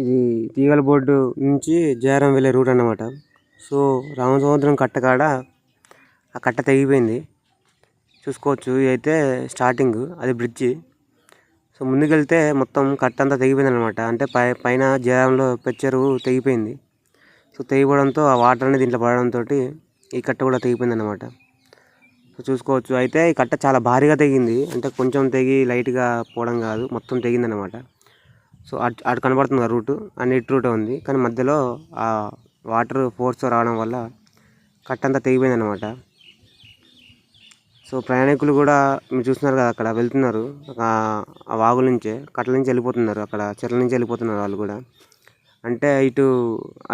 ఇది తీగల బోర్డు నుంచి జయరాం వెళ్ళే రూట్ అన్నమాట. సో రామసముద్రం కట్ట కాడ ఆ కట్ట తెగిపోయింది. చూసుకోవచ్చు ఇది అయితే స్టార్టింగ్ అది బ్రిడ్జి. సో ముందుకెళ్తే మొత్తం కట్ట అంతా తెగిపోయింది అనమాట అంటే పై పైన జయరాంలో పెచ్చరు తెగిపోయింది. సో తెగిపోవడంతో ఆ వాటర్ అనేది దీంట్లో పడడంతో ఈ కట్ట కూడా తెగిపోయింది అనమాట సో చూసుకోవచ్చు అయితే ఈ కట్ట చాలా భారీగా తెగింది. అంటే కొంచెం తెగి లైట్గా పోవడం కాదు మొత్తం తెగింది అనమాట సో అటు అటు కనబడుతుంది రూట్ అండ్ ఇటు రూట్ ఉంది. కానీ మధ్యలో ఆ వాటర్ ఫోర్స్ రావడం వల్ల కట్ అంతా తెగిపోయింది అనమాట సో ప్రయాణికులు కూడా మీరు చూస్తున్నారు కదా అక్కడ వెళ్తున్నారు. ఆ వాగుల నుంచే కట్టల నుంచి వెళ్ళిపోతున్నారు అక్కడ చెట్ల నుంచి వెళ్ళిపోతున్నారు వాళ్ళు కూడా. అంటే ఇటు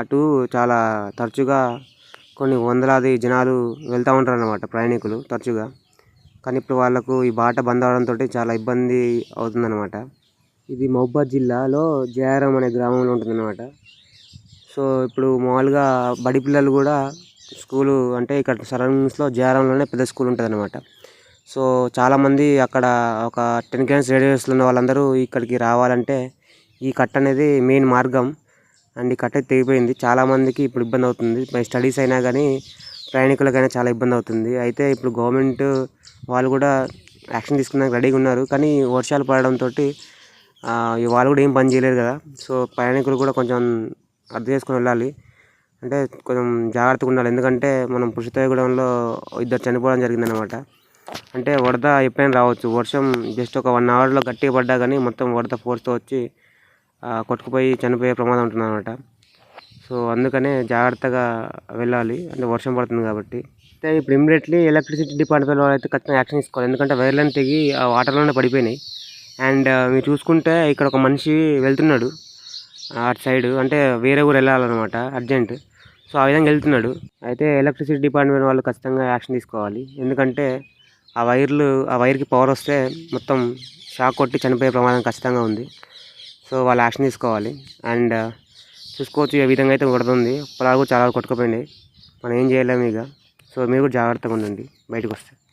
అటు చాలా తరచుగా కొన్ని వందలాది జనాలు వెళ్తూ ఉంటారు అనమాట ప్రయాణికులు తరచుగా. కానీ ఇప్పుడు వాళ్ళకు ఈ బాట బంద్ అవడంతో చాలా ఇబ్బంది అవుతుందన్నమాట. ఇది మహబాద్ జిల్లాలో జయారాం అనే గ్రామంలో ఉంటుందన్నమాట. సో ఇప్పుడు మామూలుగా బడి పిల్లలు కూడా స్కూలు అంటే ఇక్కడ సరౌండింగ్స్లో జయారంలోనే పెద్ద స్కూల్ ఉంటుంది అనమాట సో చాలామంది అక్కడ ఒక టెన్ కిలోమీటర్స్ రేడియస్లో ఉన్న వాళ్ళందరూ ఇక్కడికి రావాలంటే ఈ కట్ట అనేది మెయిన్ మార్గం. అండ్ ఈ కట్ట తెగిపోయింది. చాలామందికి ఇప్పుడు ఇబ్బంది అవుతుంది. బై స్టడీస్ అయినా కానీ ప్రయాణికులకైనా చాలా ఇబ్బంది అవుతుంది. అయితే ఇప్పుడు గవర్నమెంట్ వాళ్ళు కూడా యాక్షన్ తీసుకున్నాక రెడీగా ఉన్నారు. కానీ వర్షాలు పడడంతో వాళ్ళు కూడా ఏం పని చేయలేరు కదా. సో ప్రయాణికులు కూడా కొంచెం అర్థం చేసుకుని వెళ్ళాలి. అంటే కొంచెం జాగ్రత్తగా ఉండాలి. ఎందుకంటే మనం పురుషోత్తయగూడెంలో ఇద్దరు చనిపోవడం జరిగిందనమాట అంటే వరద ఎప్పుడైనా రావచ్చు. వర్షం జస్ట్ ఒక వన్ అవర్లో గట్టిగా పడ్డా కానీ మొత్తం వరద ఫోర్స్తో వచ్చి కొట్టుకుపోయి చనిపోయే ప్రమాదం ఉంటుందన్నమాట. సో అందుకనే జాగ్రత్తగా వెళ్ళాలి. అంటే వర్షం పడుతుంది కాబట్టి. అయితే ఇప్పుడు ఇమ్మీడియట్లీ ఎలక్ట్రిసిటీ డిపార్ట్మెంట్ వాళ్ళు అయితే ఖచ్చితంగా యాక్షన్ తీసుకోవాలి. ఎందుకంటే వైర్లను తెగి ఆ వాటర్లోనే పడిపోయినాయి. అండ్ మీరు చూసుకుంటే ఇక్కడ ఒక మనిషి వెళ్తున్నాడు. అటు సైడ్ అంటే వేరే ఊరు వెళ్ళాలన్నమాట అర్జెంట్. సో ఆ విధంగా వెళ్తున్నాడు. అయితే ఎలక్ట్రిసిటీ డిపార్ట్మెంట్ వాళ్ళు ఖచ్చితంగా యాక్షన్ తీసుకోవాలి. ఎందుకంటే ఆ వైర్లు ఆ వైర్కి పవర్ వస్తే మొత్తం షాక్ కొట్టి చనిపోయే ప్రమాదం ఖచ్చితంగా ఉంది. సో వాళ్ళు యాక్షన్ తీసుకోవాలి. అండ్ చూసుకోవచ్చు ఏ విధంగా అయితే కొడుతుంది పొలాలు కూడా చాలా కొట్టుకుపోయినాయి. మనం ఏం చేయలేము ఇక. సో మీరు కూడా జాగ్రత్తగా ఉండండి. బయటకు వస్తే.